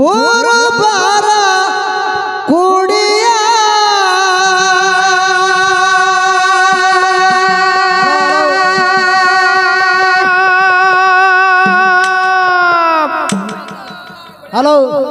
ಕುರುಬರ ಕೂಡಿಯ. ಹಲೋ.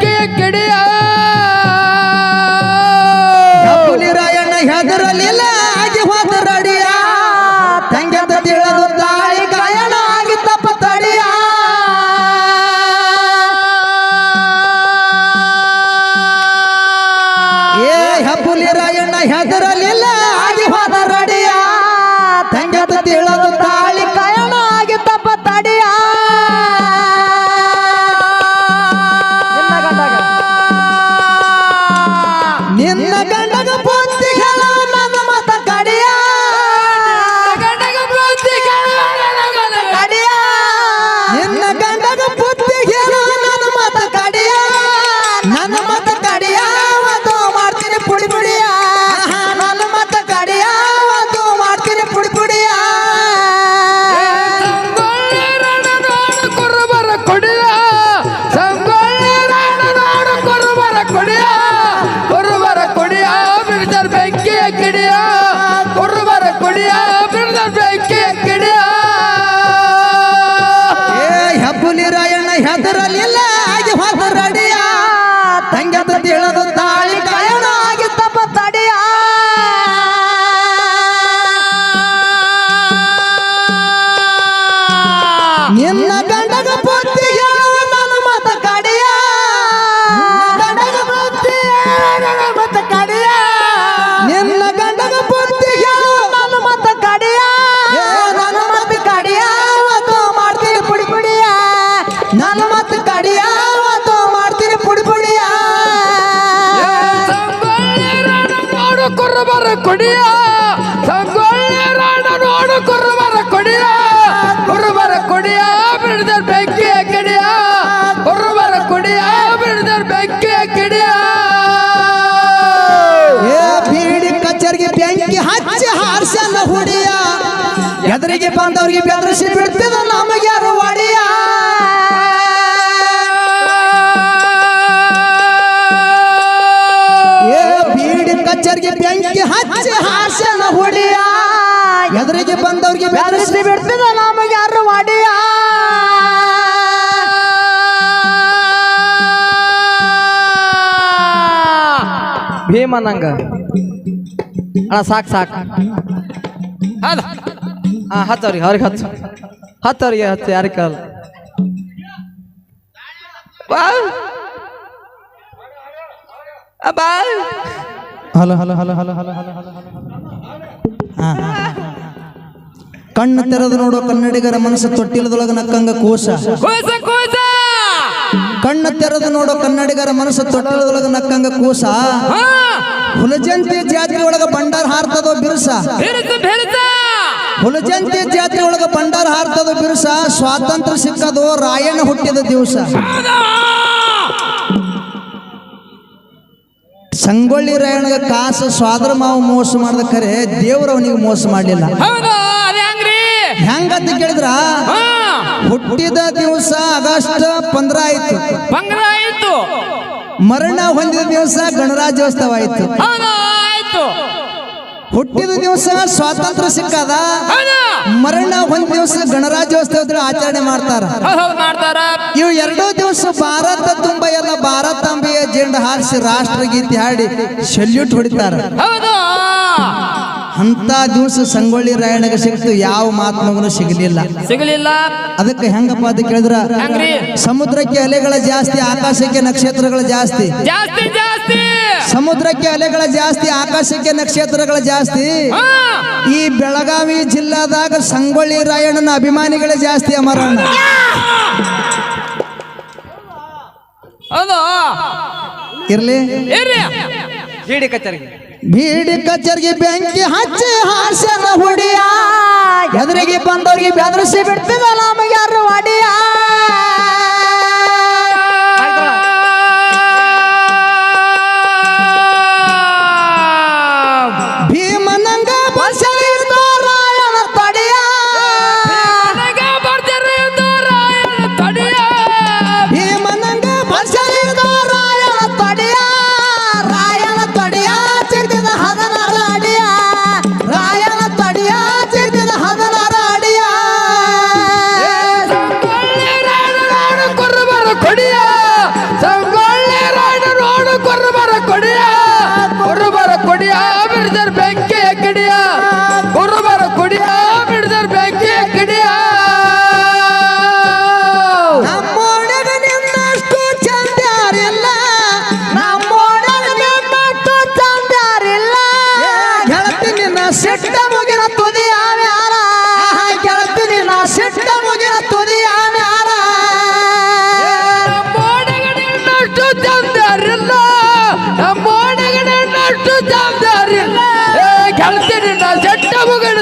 ਕੇ ਗਿੜਿਆ ಕೊಡಿಯ ಸಂಗೊಳ್ಳಿ ರಾಣ ನೋಡು ಕುರುಬರ ಕೊಡಿಯ ಕುರುಬರ ಕೊಡಿಯ ಬಿಡದ ಬೆಂಕಿ ಕಿಡಿಯ. ಕುರುಬರ ಕೊಡಿಯ ಬಿಡದರ್ ಬೆಂಕಿ ಕಿಡಿಯ. ಬೀಡಿ ಕಚರಿಗೆ ಬೆಂಕಿ ಹಚ್ಚಿ ಹಾರ್ಸಲ್ಲ ಹುಡಿಯ. ಎದುರಿಗೆ ಬಂದವ್ರಿಗೆ ಬೆದರಿಸಿ ಬಿಡ್ತಿದ ನಮಗ್ಯಾರು? ಪ್ರೇಮ ನಂಗ? ಅಣ್ಣ ಸಾಕು ಸಾಕು. ಅದ. ಹಾಂ ಅವ್ರಿಗೆ ಹತ್ತು. ಹತ್ತವ್ರಿಗೆ ಹತ್ತು ಯಾರಿಗೆ ಕೇಳಲ್ಲ. Hello hello hello hello hello ಕಣ್ಣು ತೆರೆದು ನೋಡೋ ಕನ್ನಡಿಗರ ಮನಸ್ಸು ತೊಟ್ಟಿಲದೊಳಗ ನಕ್ಕಂಗ ಕೋಶ ಕಣ್ಣು ತೆರೆದು ನೋಡೋ ಕನ್ನಡಿಗರ ಮನಸ್ಸು ತೊಟ್ಟಿಲದೊಳಗ ನಕ್ಕಂಗ ಕೋಶ ಹುಲಜಂತಿ ಜಾತ್ರೆ ಒಳಗ ಬಂಡಾರ ಹಾರ್ತದೋ ಬಿರುಸ? ಹುಲಜಂತಿ ಜಾತ್ರೆ ಒಳಗ ಬಂಡಾರ ಹಾರ್ತದೋ ಬಿರುಸ? ಸ್ವಾತಂತ್ರ್ಯ ಸಿಕ್ಕದು ರಾಯಣ್ಣ ಹುಟ್ಟಿದ ದಿವಸ. ಸಂಗೊಳ್ಳಿ ರಾಯಣ್ಣಗ ಕಾಸು ಸ್ವಾದ್ರ ಮಾವು ಮೋಸ ಮಾಡಿದ ಕರೆ ದೇವ್ರ ಅವನಿಗೆ ಮೋಸ ಮಾಡಲಿಲ್ಲ. ಹೆಂಗಂತ ಕೇಳಿದ್ರ? ಹುಟ್ಟಿದ ದಿವಸ ಆಗಸ್ಟ್ ಪಂದ್ರ ಆಯ್ತು. ಬಂಗ್ರ ಆಯ್ತು. ಮರಣ ಹೊಂದಿದ ದಿವಸ ಗಣರಾಜ್ಯೋತ್ಸವ ಆಯ್ತು. ಹುಟ್ಟಿದ ದಿವಸ ಸ್ವಾತಂತ್ರ್ಯ ಸಿಕ್ಕದ ಮರಣ ಒಂದ್ ದಿವಸ ಗಣರಾಜ್ಯೋತ್ಸವ ಆಚರಣೆ ಮಾಡ್ತಾರ. ಇವು ಎರಡೂ ದಿವಸ ಭಾರತ ತುಂಬ ಎಲ್ಲ ಭಾರತಾಂಬೆಯ ಜೆಂಡ ಹಾರಿಸಿ ರಾಷ್ಟ್ರಗೀತೆ ಹಾಡಿ ಸೆಲ್ಯೂಟ್ ಹೊಡಿತಾರ. ಅಂತ ದಿವಸ ಸಂಗೊಳ್ಳಿ ರಾಯಣ್ಣಗೆ ಸಿಕ್ತು ಯಾವ ಮಾತ್ಮಗನು ಸಿಗಲಿಲ್ಲ. ಸಿಗಲಿಲ್ಲ. ಅದಕ್ಕೆ ಹೆಂಗಪ್ಪ ಅದಕ್ಕೆ ಕೇಳಿದ್ರ ಸಮುದ್ರಕ್ಕೆ ಅಲೆಗಳ ಜಾಸ್ತಿ ಆಕಾಶಕ್ಕೆ ನಕ್ಷತ್ರಗಳ ಜಾಸ್ತಿ. ಜಾಸ್ತಿ ಜಾಸ್ತಿ. ಸಮುದ್ರಕ್ಕೆ ಅಲೆಗಳ ಜಾಸ್ತಿ ಆಕಾಶಕ್ಕೆ ನಕ್ಷತ್ರಗಳ ಜಾಸ್ತಿ. ಹಾ. ಈ ಬೆಳಗಾವಿ ಜಿಲ್ಲಾದಾಗ ಸಂಗೊಳ್ಳಿ ರಾಯಣ್ಣನ ಅಭಿಮಾನಿಗಳ ಜಾಸ್ತಿ ಅಮರಣ್ಣ. ಇರ್ಲಿ. ಇರ್ಲಿ ಬೀಡಿ ಕಚೇರಿಗೆ ಬೆಂಕಿ ಹಚ್ಚಿ ಹಾಸ್ಯನ ಹುಡಿಯ. ಎದುರಿಗೆ ಬಂದವ್ರಿಗೆ ಬೆದರಿಸಿ ಬಿಡ್ತಿದ ನಮಗೆ ಯಾರು ಅಡಿಯ.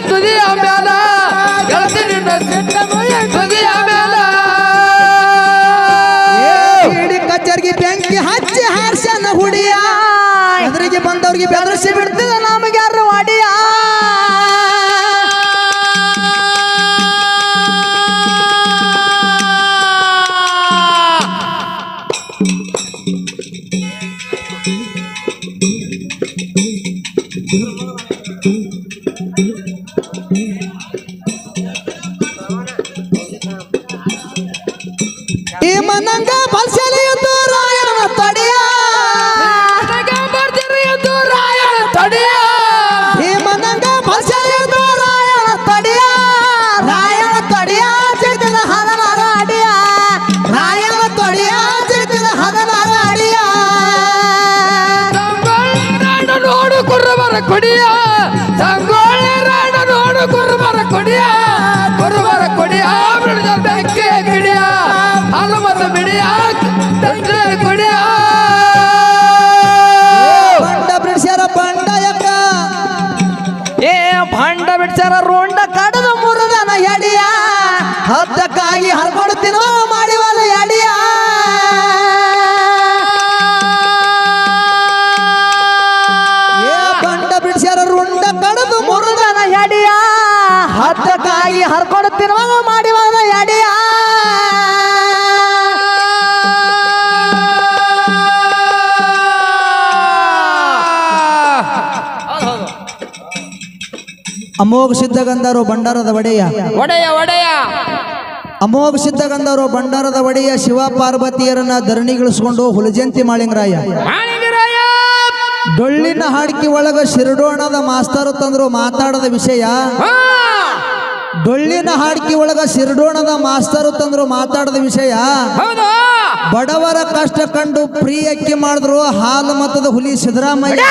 estudio. ಈ ಮನಂಗ ಬಲ್ಸಲಿ ರಾಯಣ ಹರ್ಕೊಂಡು ತಿನ್ನೋ ಮಾಡಿವಲ್ಲ ಎಡಿಯ ಅಮೋಘ ಸಿದ್ಧಗಂಧರು ಭಂಡಾರದ ಒಡೆಯ. ಒಡೆಯ ಒಡೆಯ. ಅಮೋಘ ಸಿದ್ಧಗಂಧರು ಭಂಡಾರದ ಒಡೆಯ ಶಿವ ಪಾರ್ವತಿಯರನ್ನ ಧರಣಿಗಿಳಿಸ್ಕೊಂಡು ಹುಲಜಂತಿ ಮಾಳಿಂಗರಾಯ. ಡೊಳ್ಳಿನ ಹಾಡಿಕೆ ಒಳಗ ಶಿರಡೋಣದ ಮಾಸ್ತರು ತಂದ್ರು ಮಾತಾಡದ ವಿಷಯ. ಡೊಳ್ಳಿನ ಹಾಡಿಕೆ ಒಳಗ ಶಿರಡೋಣದ ಮಾಸ್ತರು ತಂದ್ರು ಮಾತಾಡದ ವಿಷಯ. ಬಡವರ ಕಷ್ಟ ಕಂಡು ಫ್ರೀ ಅಕ್ಕಿ ಮಾಡಿದ್ರು ಹಾಲು ಮತದ ಹುಲಿ ಸಿದ್ದರಾಮಯ್ಯ.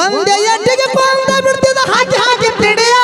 ಒಂದೇ ಎಟ್ಟಿಗೆ ಬಿಡ್ತಿದ್ದ ಹಾಕಿ ಹಾಕಿ ತಿಡಿಯ.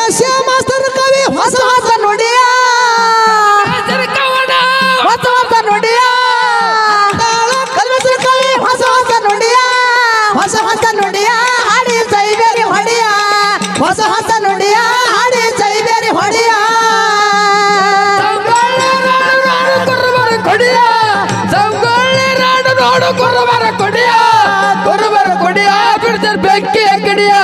ಕಲಿಮೇಶ ಮಾಸ್ತರ್ ಕವಿ ಹೊಸ ಹೊಸ ನುಡಿಯ. ಹೊಸ ಹೊಸ ನುಡಿಯ. ಕಲಿಮೇಶ ಕವಿ ಹೊಸ ಹೊಸ ನುಡಿಯ. ಹೊಸ ಹೊಸ ನುಡಿಯ. ಹಾಡಿ ಸೈಬೇರಿ ಹೊಡಿಯ. ಹೊಸ ಹೊಸ ನುಡಿಯ. ಹಾಡಿ ಸೈಬೇರಿ ಹೊಡಿಯ. ಕೊಡಿಯ. ಕೊಡಿಯ. ಕೊಡಿಯ ಬೆಂಕಿ ಗಿಡಿಯ